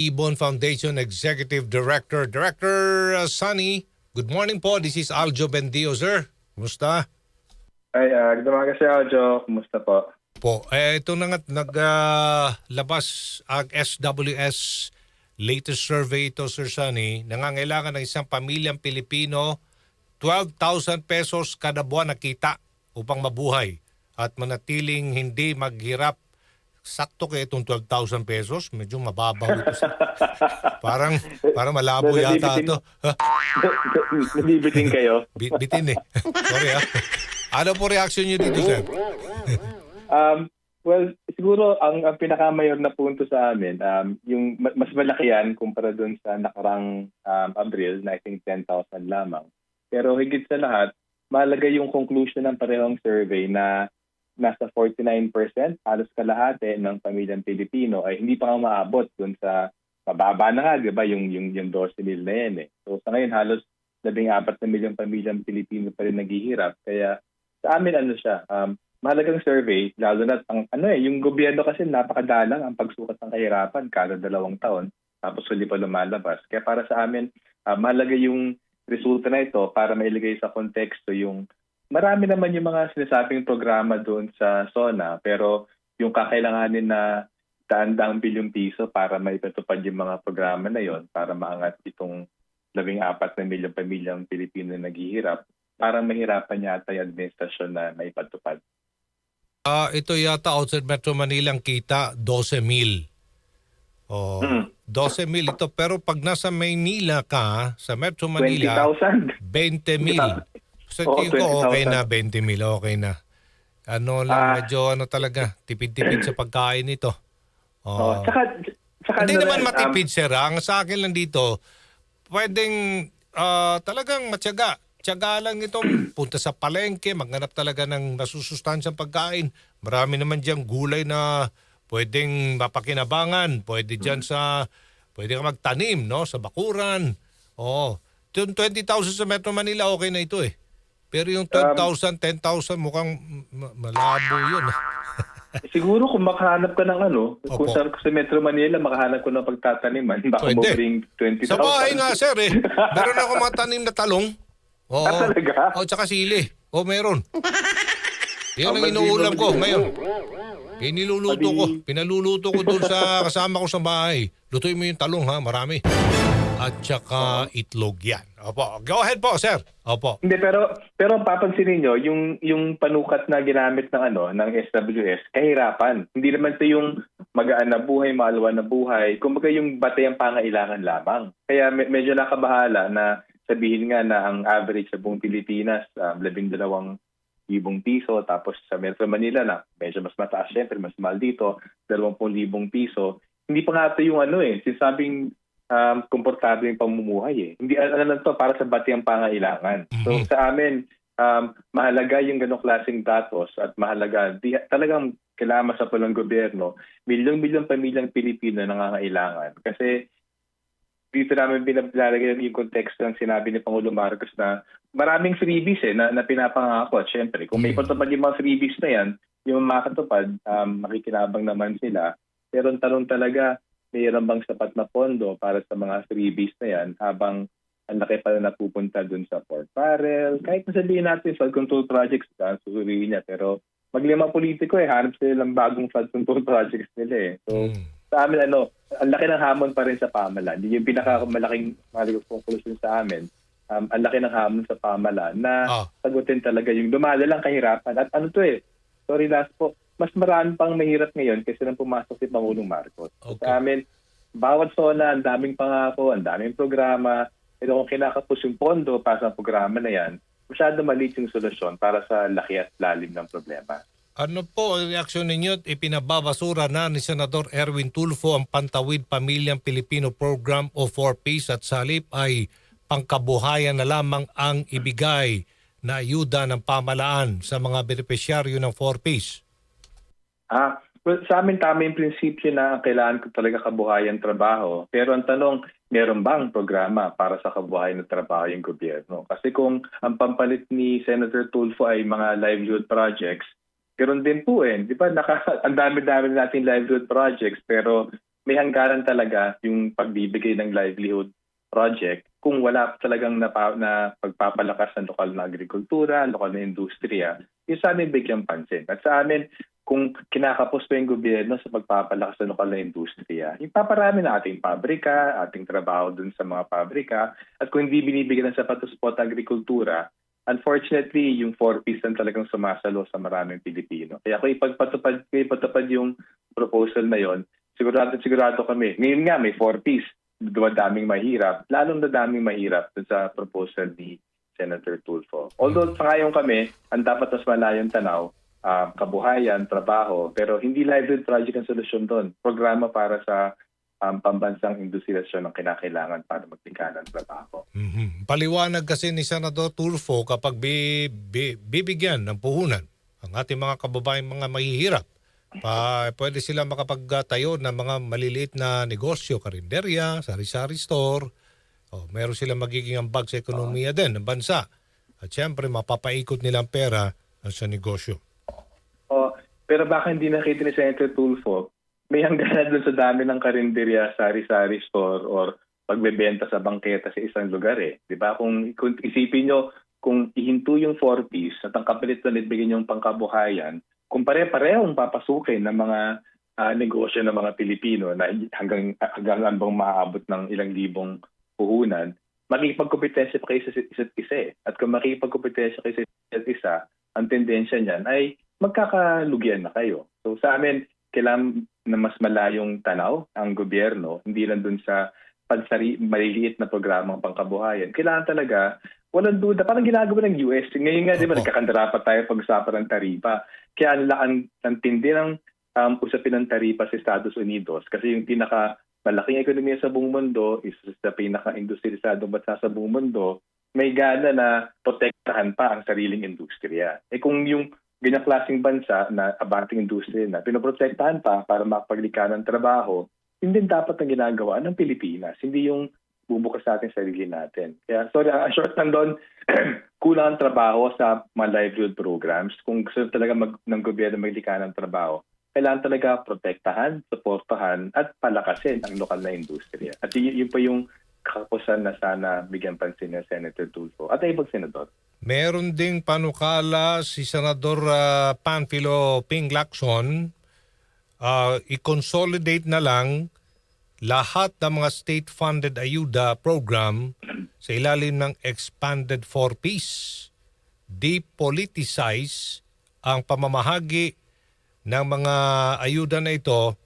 Ibon Foundation Executive Director. Director uh, Sunny, good morning po. This is Aljo Bendio, sir. Kumusta? Ay, uh, good umaga si Aljo. Kumusta po? Po, eh, ito na nga naglabas ang SWS latest survey ito, Sir Sunny. Nangangailangan ng isang pamilyang Pilipino 12,000 pesos kada buwan na kita upang mabuhay at manatiling hindi maghirap. Sakto kaya itong 12,000 pesos. Medyo mababaw ito. parang, parang malabo yata ito. Nabibitin kayo. Bit- bitin eh. Sorry ha. Ano po reaction niyo dito, sir? Um, well, siguro ang, ang pinakamayor na punto sa amin, um, yung ma- mas malaki yan kumpara dun sa nakarang um, Abril na I think 10,000 lamang. Pero higit sa lahat, mahalaga yung conclusion ng parehong survey na nasa 49%, halos kalahati ng pamilyang Pilipino ay hindi pa maabot dun sa mababa na nga, di ba, yung, yung, yung 12 mil na yan eh. So sa ngayon, halos 14 na milyong pamilyang Pilipino pa rin naghihirap. Kaya sa amin, ano siya, um, mahalagang survey, lalo na ang ano eh, yung gobyerno kasi napakadalang ang pagsukat ng kahirapan kada dalawang taon, tapos huli pa lumalabas. Kaya para sa amin, ah, mahalaga yung resulta na ito para mailagay sa konteksto yung marami naman yung mga sinasabing programa doon sa SONA, pero yung kakailanganin na daan-daang bilyong piso para maipatupad yung mga programa na yon para maangat itong labing apat na milyong pamilyang Pilipino na naghihirap, parang mahirapan yata yung administrasyon na maipatupad. Ah, ito yata outside Metro Manila ang kita 12 mil. Oh, Mm. 12 mil ito pero pag nasa Maynila ka sa Metro Manila 20,000. 20 mil. Sa Oo, tingin ko okay 20,000. na 20 mil, okay na. Ano lang Ah. medyo ano talaga, tipid-tipid sa pagkain ito. Oh, Oh. tsaka, tsaka Hindi ano naman rin, matipid sir. ah. Ang sa akin lang dito, pwedeng ah, talagang matyaga. Tiyaga lang itong punta sa palengke, maghanap talaga ng nasusustansyang pagkain. Marami naman diyang gulay na pwedeng mapakinabangan. Pwede dyan sa, pwede ka magtanim, no? Sa bakuran. Oo. Yung 20,000 sa Metro Manila, okay na ito eh. Pero yung 12,000, 10,000, mukhang ma- malabo yun. Um, siguro kung makahanap ka ng ano, kung Opo. sa, sa Metro Manila, makahanap ko ng pagtataniman, baka mo Pwede. bring 20,000. Sa bahay nga, sir eh. Meron ako mga tanim na talong. Oo. Ah, talaga? O, tsaka sili. O, meron. Yan ang inuulam ko ngayon. Piniluluto ko. Pinaluluto ko doon sa kasama ko sa bahay. Lutuin mo yung talong ha, marami. At tsaka itlog yan. Opo. Go ahead po, sir. Opo. Hindi, pero pero papansinin niyo yung yung panukat na ginamit ng ano ng SWS, kahirapan. Hindi naman 'to yung magaan na buhay, maalwan na buhay. Kumbaga yung batayang pangailangan lamang. Kaya me- medyo nakabahala na sabihin nga na ang average sa buong Pilipinas, um, 12,000 libong piso. Tapos sa Metro Manila na medyo mas mataas syempre, mas mahal dito, 20,000 piso. Hindi pa nga ito yung ano eh, sinasabing um, komportable yung pamumuhay eh. Hindi ano lang to para sa batiang pangailangan. So Mhm. sa amin, um, mahalaga yung ganong klaseng datos at mahalaga, di, talagang kailangan sa ng gobyerno, milyong-milyong pamilyang Pilipino nangangailangan. Kasi dito namin binabalagay yung konteksto ng sinabi ni Pangulo Marcos na maraming freebies eh, na, na pinapangako. At syempre, kung may Mm. patupad yung mga freebies na yan, yung makatupad, um, makikinabang naman sila. Pero ang tanong talaga, mayroon bang sapat na pondo para sa mga freebies na yan habang ang laki pa na napupunta dun sa Port Barrel. Kahit na sabihin natin flood control projects na susuriin niya. Pero maglima politiko eh, hanap sila ng bagong flood control projects nila eh. So Mm. sa amin ano, ang laki ng hamon pa rin sa pamalan. Yun yung pinakamalaking malaking conclusion sa amin. Um, ang laki ng hamon sa pamalan na Ah. sagutin talaga yung lumalalang kahirapan. At ano to eh, sorry last po, mas marami pang mahirap ngayon kasi nang pumasok si Pangulong Marcos. Okay. Sa amin, bawat zona, ang daming pangako, ang daming programa, pero kung kinakapos yung pondo para sa programa na yan, masyado maliit yung solusyon para sa laki at lalim ng problema. Ano po ang reaksyon ninyo? Ipinababasura na ni Senador Erwin Tulfo ang Pantawid Pamilyang Pilipino Program o 4Ps at sa halip ay pangkabuhayan na lamang ang ibigay na ayuda ng pamalaan sa mga benepisyaryo ng 4Ps. Ah, well, sa amin tama yung prinsipyo na ang kailangan ko talaga kabuhayan trabaho. Pero ang tanong, meron bang programa para sa kabuhayan ng trabaho yung gobyerno? Kasi kung ang pampalit ni Senator Tulfo ay mga livelihood projects, Ganun din po eh. Di ba? Naka, ang dami-dami nating livelihood projects pero may hanggaran talaga yung pagbibigay ng livelihood project kung wala talagang napa, na pagpapalakas ng lokal na agrikultura, lokal na industriya, yung sa amin bigyang pansin. At sa amin, kung kinakapos pa yung gobyerno sa pagpapalakas ng lokal na industriya, ipaparami na ating pabrika, ating trabaho dun sa mga pabrika, at kung hindi binibigyan ng sapat support ang agrikultura, unfortunately, yung 4Ps lang talagang sumasalo sa maraming Pilipino. Kaya kung ipagpatupad, kung yung proposal na yon, sigurado sigurado kami. Ngayon nga may 4Ps, dumadaming mahirap, lalong dadaming mahirap dun sa proposal ni Senator Tulfo. Although sa ngayon kami, ang dapat mas malayong tanaw, ah, kabuhayan, trabaho, pero hindi livelihood project ang solusyon doon. Programa para sa um, pambansang industrialisasyon ang kinakailangan para maglikha ng trabaho. Mhm. Paliwanag kasi ni Senador Tulfo kapag bi- bi- bibigyan ng puhunan ang ating mga kababaeng mga mahihirap, pa, pwede sila makapagtayo ng mga maliliit na negosyo, karinderya, sari-sari store. O, meron sila magiging ambag sa ekonomiya din ng bansa. At syempre, mapapaikot nilang pera sa negosyo. Pero baka hindi nakita ni Senator Tulfo, may hangganan doon sa dami ng karinderya, sari-sari store or pagbebenta sa bangketa sa isang lugar eh. 'Di ba? Kung, kung isipin nyo, kung ihinto yung 4Ps at ang kapalit ulit bigyan yung pangkabuhayan, kung pare-parehong papasukin ng mga ah, negosyo ng mga Pilipino na hanggang hanggang hanggang maaabot ng ilang libong puhunan, makikipagkompetensya pa kayo sa isa't isa eh. At kung makikipagkompetensya kayo sa isa't isa, ang tendensya niyan ay magkakalugian na kayo. So sa amin, kailangan na mas malayong tanaw ang gobyerno, hindi lang dun sa pansari, maliliit na programang pangkabuhayan. Kailangan talaga, walang duda, parang ginagawa ng US. Ngayon nga, di ba, nagkakandara tayo pag-usapan ng taripa. Kaya ang, ang, ang tindi ng um, usapin ng taripa sa Estados Unidos kasi yung pinaka malaking ekonomiya sa buong mundo, isa sa pinaka-industrialisadong bansa sa buong mundo, may gana na protektahan pa ang sariling industriya. Eh kung yung ganyang klaseng bansa na abanting industriya na pinoprotektahan pa para makapaglikha ng trabaho, hindi dapat ang ginagawa ng Pilipinas, hindi yung bubukas natin sarili natin. Kaya sorry, ang short lang doon, kulang ang trabaho sa mga livelihood programs. Kung gusto talaga mag, ng gobyerno maglikha ng trabaho, kailangan talaga protektahan, suportahan, at palakasin ang lokal na industriya. At yun, yun pa yung kakapusan na sana bigyan pansin ni Senator Tulfo at ay ibang senador. Meron ding panukala si Senador ah, Panfilo Ping Lacson ah, i-consolidate na lang lahat ng mga state-funded ayuda program sa ilalim ng expanded 4Ps. Depoliticize ang pamamahagi ng mga ayuda na ito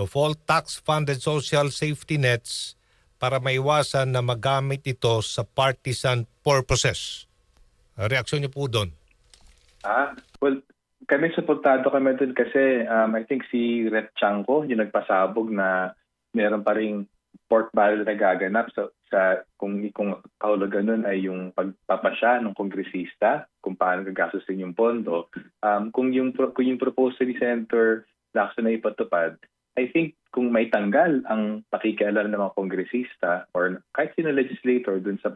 of all tax-funded social safety nets para maiwasan na magamit ito sa partisan purposes. Reaksyon niyo po doon. Ah, well, kami suportado kami doon kasi um, I think si Rep Chanko yung nagpasabog na meron pa ring pork barrel na gaganap sa, sa kung kung kahulugan nun ay yung pagpapasya ng kongresista kung paano gagastusin yung pondo. Um, kung yung kung yung proposal ni Senator Lacson na ipatupad, I think kung may tanggal ang pakikialam ng mga kongresista or kahit sino legislator dun sa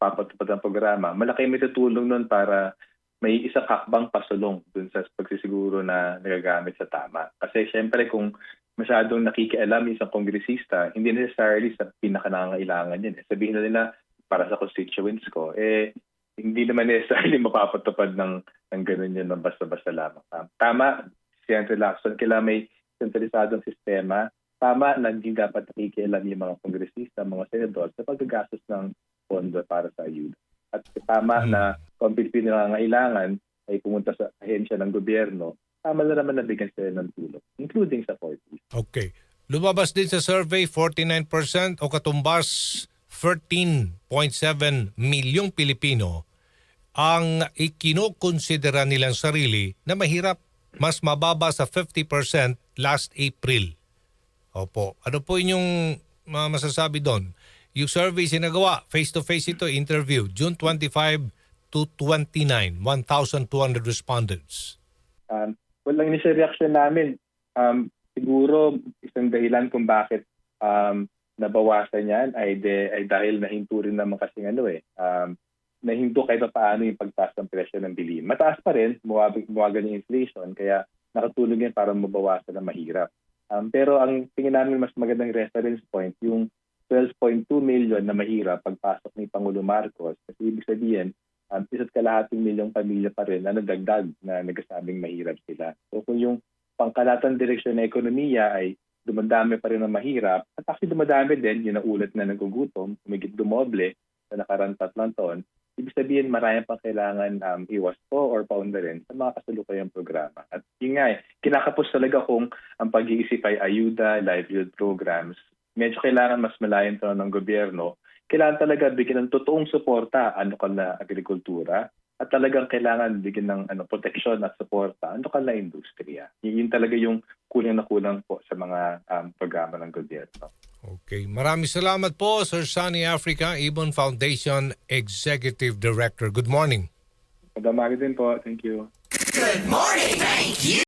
pagpapatupad ng programa, malaki may tutulong nun para may isang hakbang pasulong dun sa pagsisiguro na nagagamit sa tama. Kasi syempre kung masyadong nakikialam isang kongresista, hindi necessarily sa pinakanangailangan yun. Eh. Sabihin na nila, para sa constituents ko, eh, hindi naman necessarily mapapatupad ng, ng ganun yun ng basta-basta lamang. Tama, Senator Lacson, kailangan may sentralisadong sistema. Tama na hindi dapat nakikialam yung mga kongresista, mga senador sa paggagastos ng pondo para sa ayuda. At tama Hmm. na kung Pilipino nangangailangan ay pumunta sa ahensya ng gobyerno, tama na naman na bigyan sila ng tulong, including sa 40. Okay. Lumabas din sa survey 49% o katumbas 13.7 milyong Pilipino ang ikinokonsidera nilang sarili na mahirap mas mababa sa 50% last April. Opo. Ano po inyong mga masasabi doon? Yung survey sinagawa, face-to-face ito, interview, June 25 to 29, 1,200 respondents. Um, well, ang initial reaction namin, um, siguro isang dahilan kung bakit um, nabawasan yan ay, de, ay dahil nahinto rin naman kasi ano eh, um, nahinto kahit pa paano yung pagtaas ng presyo ng bilihin. Mataas pa rin, buwagan yung inflation, kaya nakatulong yan para mabawasan ang mahirap. Um, pero ang tingin namin mas magandang reference point, yung 12.2 million na mahirap pagpasok ni Pangulo Marcos. Kasi ibig sabihin, um, isa't kalahating milyong pamilya pa rin na nagdagdag na nagsasabing mahirap sila. So kung yung pangkalatang direksyon ng ekonomiya ay dumadami pa rin ang mahirap, at actually dumadami din, yun ang ulat na nagugutom, umigit dumoble sa nakarang tatlong taon, ibig sabihin marami pang kailangan um, iwas po or paundarin sa mga kasalukuyang programa. At yun nga kinakapos talaga kung ang pag-iisip ay ayuda, livelihood programs, medyo kailangan mas malayan to ng gobyerno, kailangan talaga bigyan ng totoong suporta ano ka na agrikultura at talagang kailangan bigyan ng ano proteksyon at suporta ano ka na industriya. Yun, yun talaga yung kulang na kulang po sa mga um, programa ng gobyerno. Okay. Maraming salamat po, Sir Sunny Africa, Ibon Foundation Executive Director. Good morning. Magdamagi din po. Thank you. Good morning. Thank you.